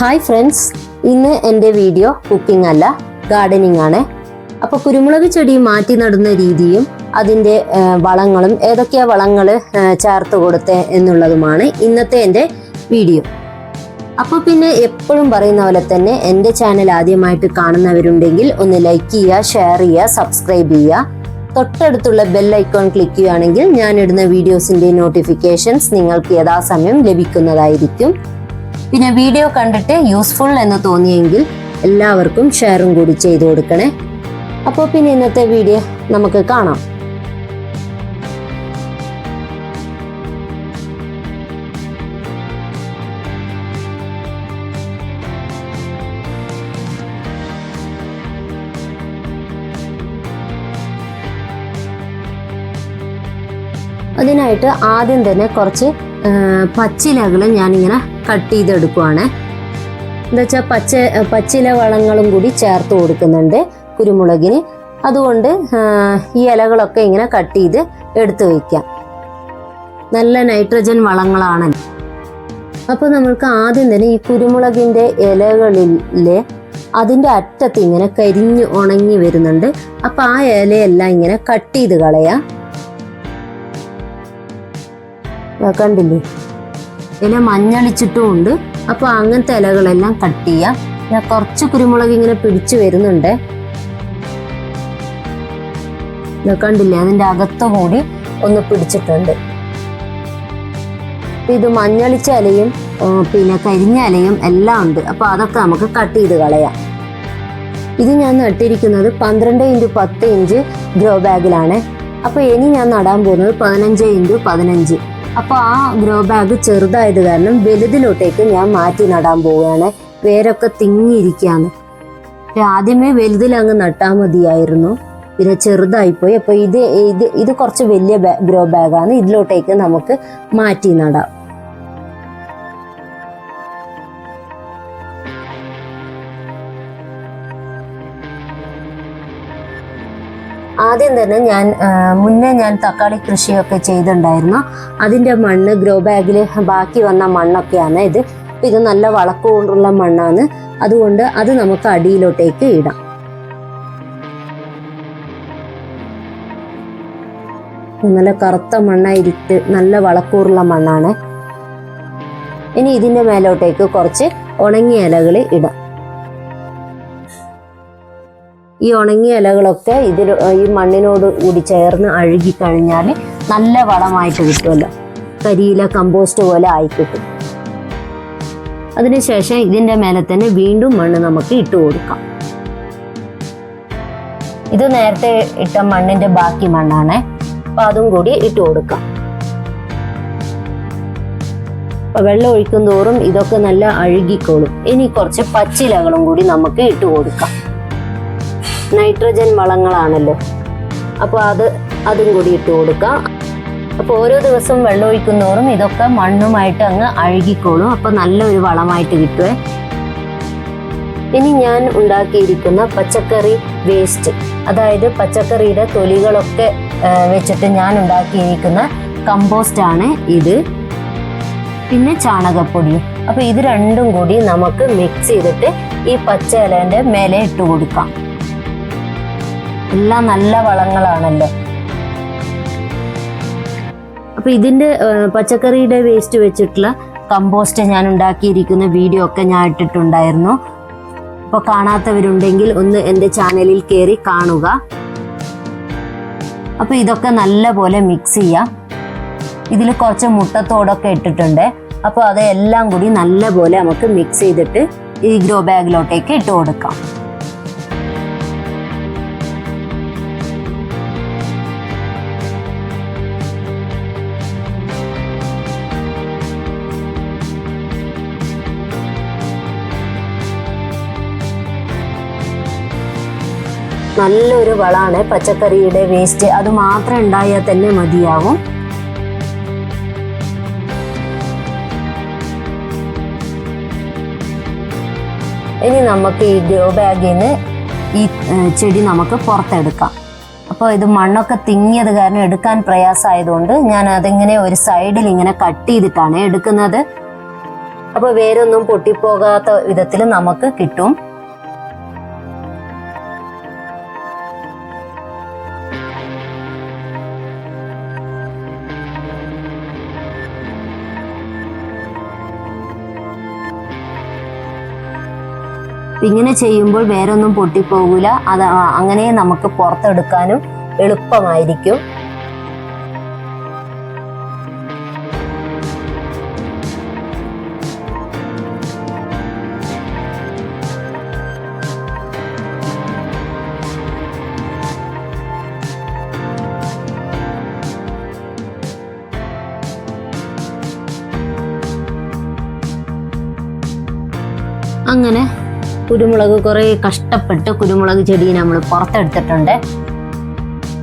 Hi friends ഇന്ന് എന്റെ video cooking അല്ല ഗാർഡനിങ് ആണ്. അപ്പോൾ കുരുമുളക് ചെടി മാറ്റി നടുന്ന രീതിയും അതിന്റെ വളങ്ങളും ഏതൊക്കെയാ വളങ്ങൾ ചേർത്ത് കൊടുത്തേ എന്നുള്ളതുമാണ് ഇന്നത്തെ എന്റെ വീഡിയോ അപ്പോൾ പിന്നെ എപ്പോഴും പറയുന്ന പോലെ തന്നെ എന്റെ ചാനൽ ആദ്യമായിട്ട് കാണുന്നവരുണ്ടെങ്കിൽ ഒന്ന് ലൈക്ക് ചെയ്യുക ഷെയർ ചെയ്യുക സബ്സ്ക്രൈബ് ചെയ്യുക. തൊട്ടടുത്തുള്ള ബെൽ ക്ലിക്ക് ചെയ്യുകയാണെങ്കിൽ ഞാനിടുന്ന വീഡിയോസിന്റെ നോട്ടിഫിക്കേഷൻസ് നിങ്ങൾക്ക് യഥാസമയം ലഭിക്കുന്നതായിരിക്കും. പിന്നെ വീഡിയോ കണ്ടിട്ട് യൂസ്ഫുൾ എന്ന് തോന്നിയെങ്കിൽ എല്ലാവർക്കും ഷെയറും കൂടി ചെയ്തു കൊടുക്കണേ. അപ്പോൾ പിന്നെ ഇന്നത്തെ വീഡിയോ നമുക്ക് കാണാം. അതിനായിട്ട് ആദ്യം തന്നെ കുറച്ച് പച്ചിലകൾ ഞാനിങ്ങനെ കട്ട് ചെയ്തെടുക്കുവാണ്. എന്താ വെച്ചാൽ പച്ച പച്ചില വളങ്ങളും കൂടി ചേർത്ത് കൊടുക്കുന്നുണ്ട് കുരുമുളകിന്. അതുകൊണ്ട് ഈ ഇലകളൊക്കെ ഇങ്ങനെ കട്ട് ചെയ്ത് എടുത്തു വയ്ക്കാം നല്ല നൈട്രജൻ വളങ്ങളാണ്. അപ്പോൾ നമ്മൾക്ക് ആദ്യം തന്നെ ഈ കുരുമുളകിന്റെ ഇലകളിലെ അതിന്റെ അറ്റത്ത് ഇങ്ങനെ കരിഞ്ഞ് ഉണങ്ങി വരുന്നുണ്ട്. അപ്പോൾ ആ ഇലയെല്ലാം ഇങ്ങനെ കട്ട് ചെയ്ത് കളയാം. കണ്ടില്ലേ? ഇല മഞ്ഞളിച്ചിട്ടും ഉണ്ട് അപ്പോൾ അങ്ങനത്തെ ഇലകളെല്ലാം കട്ട് ചെയ്യാം. ഞാൻ കുറച്ച് കുരുമുളക് ഇങ്ങനെ പിടിച്ചു വരുന്നുണ്ട്. കണ്ടില്ലേ അതിന്റെ അകത്തു കൂടി ഒന്ന് പിടിച്ചിട്ടുണ്ട്. ഇത് മഞ്ഞളിച്ച ഇലയും പിന്നെ കരിഞ്ഞ ഇലയും എല്ലാം ഉണ്ട്. അപ്പോൾ അതൊക്കെ നമുക്ക് കട്ട് ചെയ്ത് കളയാം. ഇത് ഞാൻ നട്ടിരിക്കുന്നത് പന്ത്രണ്ട് ഇന്റു പത്ത് ഇഞ്ച് ഗ്രോ ബാഗിലാണ്. അപ്പോൾ ഇനി ഞാൻ നടാൻ പോകുന്നത് പതിനഞ്ച് ഇന്റു പതിനഞ്ച്. അപ്പോൾ ആ ഗ്രോ ബാഗ് ചെറുതായത് കാരണം വലുതിലോട്ടേക്ക് ഞാൻ മാറ്റി നടാൻ പോവുകയാണ്. വേരൊക്കെ തിങ്ങിയിരിക്കുകയാണ്. ആദ്യമേ വലുതിൽ അങ്ങ് നട്ടാൽ മതിയായിരുന്നു. പിന്നെ ചെറുതായിപ്പോയി. അപ്പോൾ ഇത് ഇത് ഇത് കുറച്ച് വലിയ ഗ്രോ ബാഗാണ് ഇതിലോട്ടേക്ക് നമുക്ക് മാറ്റി നടാം. ആദ്യം തന്നെ ഞാൻ മുന്നേ ഞാൻ തക്കാളി കൃഷിയൊക്കെ ചെയ്തിട്ടുണ്ടായിരുന്നു. അതിന്റെ മണ്ണ് ഗ്രോ ബാഗിൽ ബാക്കി വന്ന മണ്ണൊക്കെയാണ് ഇത്. ഇത് നല്ല വളക്കമുള്ള മണ്ണാണ്. അതുകൊണ്ട് അത് നമുക്ക് അടിയിലോട്ടേക്ക് ഇടാം. നല്ല കറുത്ത മണ്ണായിരിട്ട് നല്ല വളക്കൂറുള്ള മണ്ണാണ്. ഇനി ഇതിന്റെ മേലോട്ടേക്ക് കുറച്ച് ഉണങ്ങിയ ഇലകൾ ഇടാം. ഈ ഉണങ്ങിയ ഇലകളൊക്കെ ഇതിൽ ഈ മണ്ണിനോട് കൂടി ചേർന്ന് അഴുകി കഴിഞ്ഞാൽ നല്ല വളമായിട്ട് കിട്ടുമല്ലോ. കരിയില കമ്പോസ്റ്റ് പോലെ ആയി കിട്ടും. അതിനുശേഷം ഇതിന്റെ മേലെ തന്നെ വീണ്ടും മണ്ണ് നമുക്ക് ഇട്ട് കൊടുക്കാം. ഇത് നേരത്തെ ഇട്ട മണ്ണിന്റെ ബാക്കി മണ്ണാണ്. അപ്പൊ അതും കൂടി ഇട്ട് കൊടുക്കാം. അപ്പൊ വെള്ളം ഒഴിക്കും തോറും ഇതൊക്കെ നല്ല അഴുകിക്കോളും ഇനി കുറച്ച് പച്ചിലകളും കൂടി നമുക്ക് ഇട്ട് കൊടുക്കാം. നൈട്രജൻ വളങ്ങളാണല്ലോ. അപ്പോൾ അത് അതും കൂടി ഇട്ട് കൊടുക്കാം. അപ്പോൾ ഓരോ ദിവസവും വെള്ളം ഒഴിക്കുന്നതോറും ഇതൊക്കെ മണ്ണുമായിട്ട് അങ്ങ് അഴുകിക്കോളും. അപ്പോൾ നല്ലൊരു വളമായിട്ട് കിട്ടുവേ. ഇനി ഞാൻ ഉണ്ടാക്കിയിരിക്കുന്ന പച്ചക്കറി വേസ്റ്റ് അതായത് പച്ചക്കറിയുടെ തൊലികളൊക്കെ വെച്ചിട്ട് ഞാൻ ഉണ്ടാക്കിയിരിക്കുന്ന കമ്പോസ്റ്റ് ആണ് ഇത്. പിന്നെ ചാണകപ്പൊടിയും അപ്പോൾ ഇത് രണ്ടും കൂടി നമുക്ക് മിക്സ് ചെയ്തിട്ട് ഈ പച്ച ഇലേന്റെ മേലെ ഇട്ട് കൊടുക്കാം. എല്ലാം നല്ല വളങ്ങളാണല്ലോ. അപ്പൊ ഇതിന്റെ പച്ചക്കറിയുടെ വേസ്റ്റ് വെച്ചിട്ടുള്ള കമ്പോസ്റ്റ് ഞാൻ ഉണ്ടാക്കിയിരിക്കുന്ന വീഡിയോ ഒക്കെ ഞാൻ ഇട്ടിട്ടുണ്ടായിരുന്നു. അപ്പോൾ കാണാത്തവരുണ്ടെങ്കിൽ ഒന്ന് എന്റെ ചാനലിൽ കയറി കാണുക. അപ്പോൾ ഇതൊക്കെ നല്ല പോലെ മിക്സ് ചെയ്യാം. ഇതിൽ കുറച്ച് മുട്ടത്തോടൊക്കെ ഇട്ടിട്ടുണ്ട്. അപ്പോൾ അതെല്ലാം കൂടി നല്ല പോലെ നമുക്ക് മിക്സ് ചെയ്തിട്ട് ഈ ഗ്രോ ബാഗിലോട്ടേക്ക് ഇട്ട് കൊടുക്കാം. നല്ലൊരു വളമാണ് പച്ചക്കറിയുടെ വേസ്റ്റ് അത് മാത്രം ഉണ്ടായാൽ തന്നെ മതിയാവും. ഇനി നമുക്ക് ഈ ഗ്രോ ബാഗിൽ നിന്ന് ഈ ചെടി നമുക്ക് പുറത്തെടുക്കാം. അപ്പോൾ ഇത് മണ്ണൊക്കെ തിങ്ങിയത് കാരണം എടുക്കാൻ പ്രയാസമായതുകൊണ്ട് ഞാൻ അതിങ്ങനെ ഒരു സൈഡിൽ ഇങ്ങനെ കട്ട് ചെയ്തിട്ടാണ് എടുക്കുന്നത്. അപ്പോൾ വേരൊന്നും പൊട്ടിപ്പോകാത്ത വിധത്തിൽ നമുക്ക് കിട്ടും. ഇങ്ങനെ ചെയ്യുമ്പോൾ വേറൊന്നും പൊട്ടിപ്പോകൂല. അത് അങ്ങനെ നമുക്ക് പുറത്തെടുക്കാനും എളുപ്പമായിരിക്കും. അങ്ങനെ കുരുമുളക് കുറേ കഷ്ടപ്പെട്ട് കുരുമുളക് ചെടി നമ്മൾ പുറത്തെടുത്തിട്ടുണ്ട്.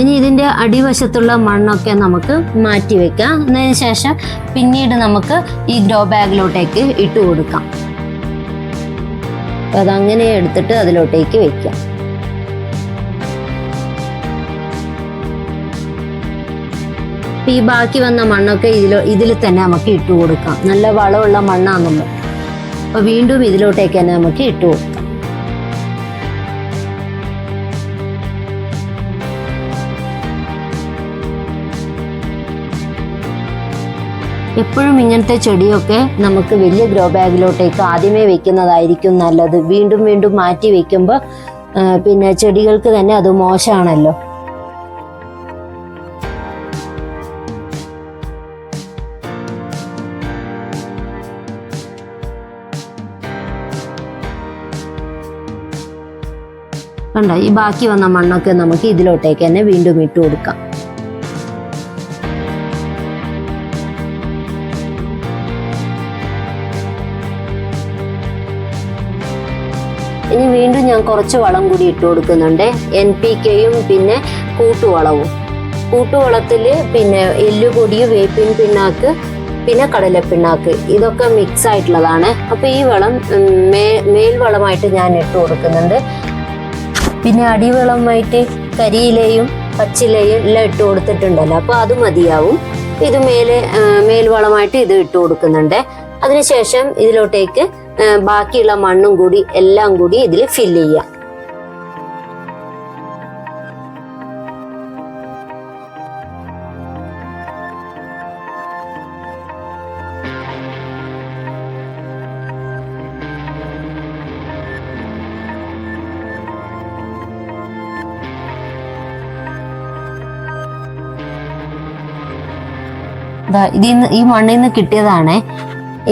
ഇനി ഇതിന്റെ അടിവശത്തുള്ള മണ്ണൊക്കെ നമുക്ക് മാറ്റി വെക്കാം. എന്നതിന് ശേഷം പിന്നീട് നമുക്ക് ഈ ഗ്രോ ബാഗിലോട്ടേക്ക് ഇട്ട് കൊടുക്കാം. അപ്പം അതങ്ങനെ എടുത്തിട്ട് അതിലോട്ടേക്ക് വെക്കാം. ഈ ബാക്കി വന്ന മണ്ണൊക്കെ ഇതിലോ ഇതിൽ തന്നെ നമുക്ക് ഇട്ട് കൊടുക്കാം. നല്ല വളമുള്ള മണ്ണാണല്ലോ. അപ്പൊ വീണ്ടും ഇതിലോട്ടേക്ക് തന്നെ നമുക്ക് ഇട്ട് എപ്പോഴും ഇങ്ങനത്തെ ചെടിയൊക്കെ നമുക്ക് വലിയ ഗ്രോ ബാഗിലോട്ടേക്ക് ആദ്യമേ വെക്കുന്നതായിരിക്കും നല്ലത്. വീണ്ടും വീണ്ടും മാറ്റി വെക്കുമ്പോൾ പിന്നെ ചെടികൾക്ക് തന്നെ അത് മോശമാണല്ലോ കണ്ട? ഈ ബാക്കി വന്ന മണ്ണൊക്കെ നമുക്ക് ഇതിലോട്ടേക്ക് തന്നെ വീണ്ടും ഇട്ട് കൊടുക്കാം. ഇനി വീണ്ടും ഞാൻ കുറച്ച് വളം കൂടി ഇട്ട് കൊടുക്കുന്നുണ്ട്. എൻ പി കെയും പിന്നെ കൂട്ടുവളവും. കൂട്ടുവളത്തിൽ പിന്നെ എല്ലുപൊടി വേപ്പിൻ പിണ്ണാക്ക് പിന്നെ കടലപ്പിണ്ണാക്ക് ഇതൊക്കെ മിക്സ് ആയിട്ടുള്ളതാണ്. അപ്പോൾ ഈ വളം മേ മേൽവളമായിട്ട് ഞാൻ ഇട്ട് കൊടുക്കുന്നുണ്ട്. പിന്നെ അടിവളമായിട്ട് കരിയിലയും പച്ചിലയും എല്ലാം ഇട്ട് കൊടുത്തിട്ടുണ്ടല്ലോ. അപ്പൊ അത് മതിയാവും. ഇത് മേലെ മേൽവളമായിട്ട് ഇത് ഇട്ട് കൊടുക്കുന്നുണ്ട്. അതിനുശേഷം ഇതിലോട്ടേക്ക് ബാക്കിയുള്ള മണ്ണും കൂടി എല്ലാം കൂടി ഇതിൽ ഫില്ല് ചെയ്യാം. ഇതിന്ന് ഈ മണ്ണിൽ നിന്ന് കിട്ടിയതാണേ.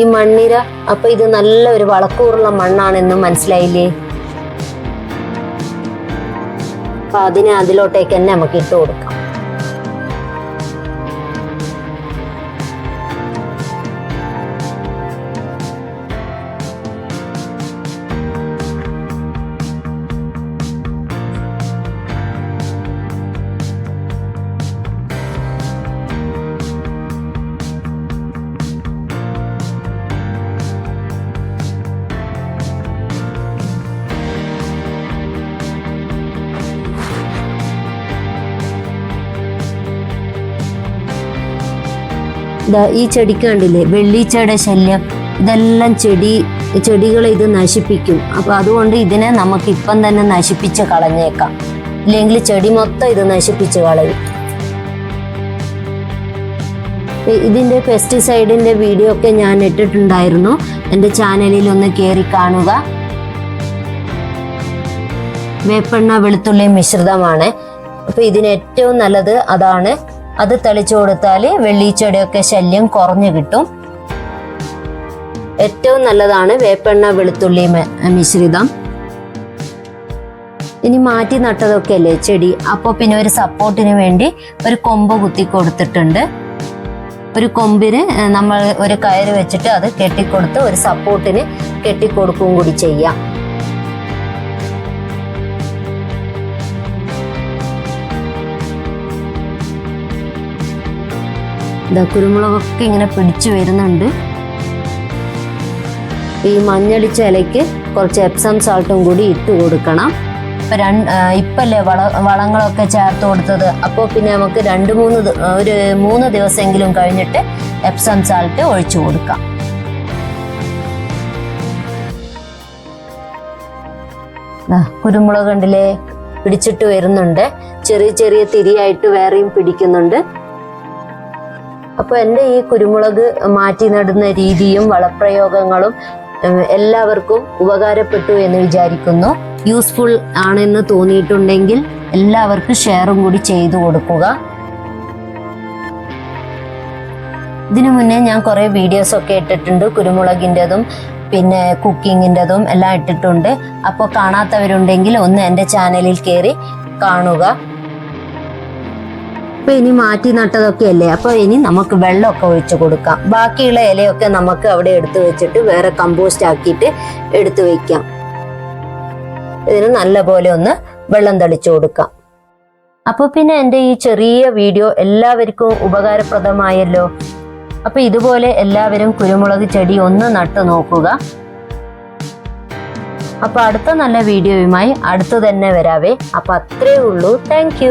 ഈ മണ്ണിര അപ്പൊ ഇത് നല്ല ഒരു വളക്കൂറുള്ള മണ്ണാണെന്ന് മനസ്സിലായില്ലേ? അപ്പൊ അതിനെ അതിലോട്ടേക്ക് തന്നെ നമുക്ക് ഇട്ട് കൊടുക്കാം. ദാ ഈ ചെടിക്ക് കണ്ടില്ലേ? വെള്ളീച്ചയുടെ ശല്യം. ഇതെല്ലാം ചെടി ചെടികളെ ഇത് നശിപ്പിക്കും. അപ്പൊ അതുകൊണ്ട് ഇതിനെ നമുക്ക് ഇപ്പം തന്നെ നശിപ്പിച്ച് കളഞ്ഞേക്കാം. ഇല്ലെങ്കിൽ ചെടി മൊത്തം ഇത് നശിപ്പിച്ച് കളയും. ഇതിന്റെ പെസ്റ്റിസൈഡിന്റെ വീഡിയോ ഒക്കെ ഞാൻ ഇട്ടിട്ടുണ്ടായിരുന്നു. എന്റെ ചാനലിൽ ഒന്ന് കയറി കാണുക. വേപ്പെണ്ണ വെളുത്തുള്ളി മിശ്രിതമാണ്. അപ്പൊ ഇതിന് ഏറ്റവും നല്ലത് അതാണ് അത് തെളിച്ചു കൊടുത്താൽ വെള്ളീച്ചയുടെയൊക്കെ ശല്യം കുറഞ്ഞു കിട്ടും. ഏറ്റവും നല്ലതാണ് വേപ്പെണ്ണ വെളുത്തുള്ളി മിശ്രിതം. ഇനി മാറ്റി നട്ടതൊക്കെ അല്ലേ ചെടി? അപ്പോൾ പിന്നെ ഒരു സപ്പോർട്ടിന് വേണ്ടി ഒരു കൊമ്പ് കുത്തി കൊടുത്തിട്ടുണ്ട്. ഒരു കൊമ്പിന് നമ്മൾ ഒരു കയറ് വെച്ചിട്ട് അത് കെട്ടിക്കൊടുത്ത് ഒരു സപ്പോർട്ടിന് കെട്ടിക്കൊടുക്കുകയും കൂടി ചെയ്യാം. എന്താ കുരുമുളകൊക്കെ ഇങ്ങനെ പിടിച്ചു വരുന്നുണ്ട്. ഈ മഞ്ഞടിച്ച ഇലയ്ക്ക് കുറച്ച് എപ്സം സാൾട്ടും കൂടി ഇട്ട് കൊടുക്കണം. ഇപ്പം രണ്ട് ഇപ്പല്ലേ വള വളങ്ങളൊക്കെ ചേർത്ത് കൊടുത്തത്. അപ്പോൾ പിന്നെ നമുക്ക് രണ്ട് മൂന്ന് ഒരു മൂന്ന് ദിവസമെങ്കിലും കഴിഞ്ഞിട്ട് എപ്സം സാൾട്ട് ഒഴിച്ചു കൊടുക്കാം. കുരുമുളക് കണ്ടില്ലേ? പിടിച്ചിട്ട് വരുന്നുണ്ട്. ചെറിയ ചെറിയ തിരിയായിട്ട് വേറെയും പിടിക്കുന്നുണ്ട്. അപ്പൊ എന്റെ ഈ കുരുമുളക് മാറ്റി നടുന്ന രീതിയും വളപ്രയോഗങ്ങളും എല്ലാവർക്കും ഉപകാരപ്പെട്ടു എന്ന് വിചാരിക്കുന്നു. യൂസ്ഫുൾ ആണെന്ന് തോന്നിയിട്ടുണ്ടെങ്കിൽ എല്ലാവർക്കും ഷെയറും കൂടി ചെയ്തു കൊടുക്കുക. ഇതിനു മുന്നേ ഞാൻ കുറേ വീഡിയോസ് ഒക്കെ ഇട്ടിട്ടുണ്ട് കുരുമുളകിന്റെതും പിന്നെ കുക്കിങ്ങിന്റെതും എല്ലാം ഇട്ടിട്ടുണ്ട്. അപ്പോൾ കാണാത്തവരുണ്ടെങ്കിൽ ഒന്ന് എന്റെ ചാനലിൽ കയറി കാണുക. അപ്പൊ ഇനി മാറ്റി നട്ടതൊക്കെ അല്ലേ അപ്പൊ ഇനി നമുക്ക് വെള്ളമൊക്കെ ഒഴിച്ചു കൊടുക്കാം. ബാക്കിയുള്ള ഇലയൊക്കെ നമുക്ക് അവിടെ എടുത്തു വെച്ചിട്ട് വേറെ കമ്പോസ്റ്റ് ആക്കിയിട്ട് എടുത്തു വെക്കാം. ഇതിന് നല്ല പോലെ ഒന്ന് വെള്ളം തളിച്ചു കൊടുക്കാം. അപ്പൊ പിന്നെ എന്റെ ഈ ചെറിയ വീഡിയോ എല്ലാവർക്കും ഉപകാരപ്രദമായല്ലോ? അപ്പൊ ഇതുപോലെ എല്ലാവരും കുരുമുളക് ചെടി ഒന്ന് നട്ടു നോക്കുക. അപ്പൊ അടുത്ത നല്ല വീഡിയോയുമായി അടുത്തു തന്നെ വരാവേ. അപ്പൊ അത്രേ ഉള്ളൂ. താങ്ക്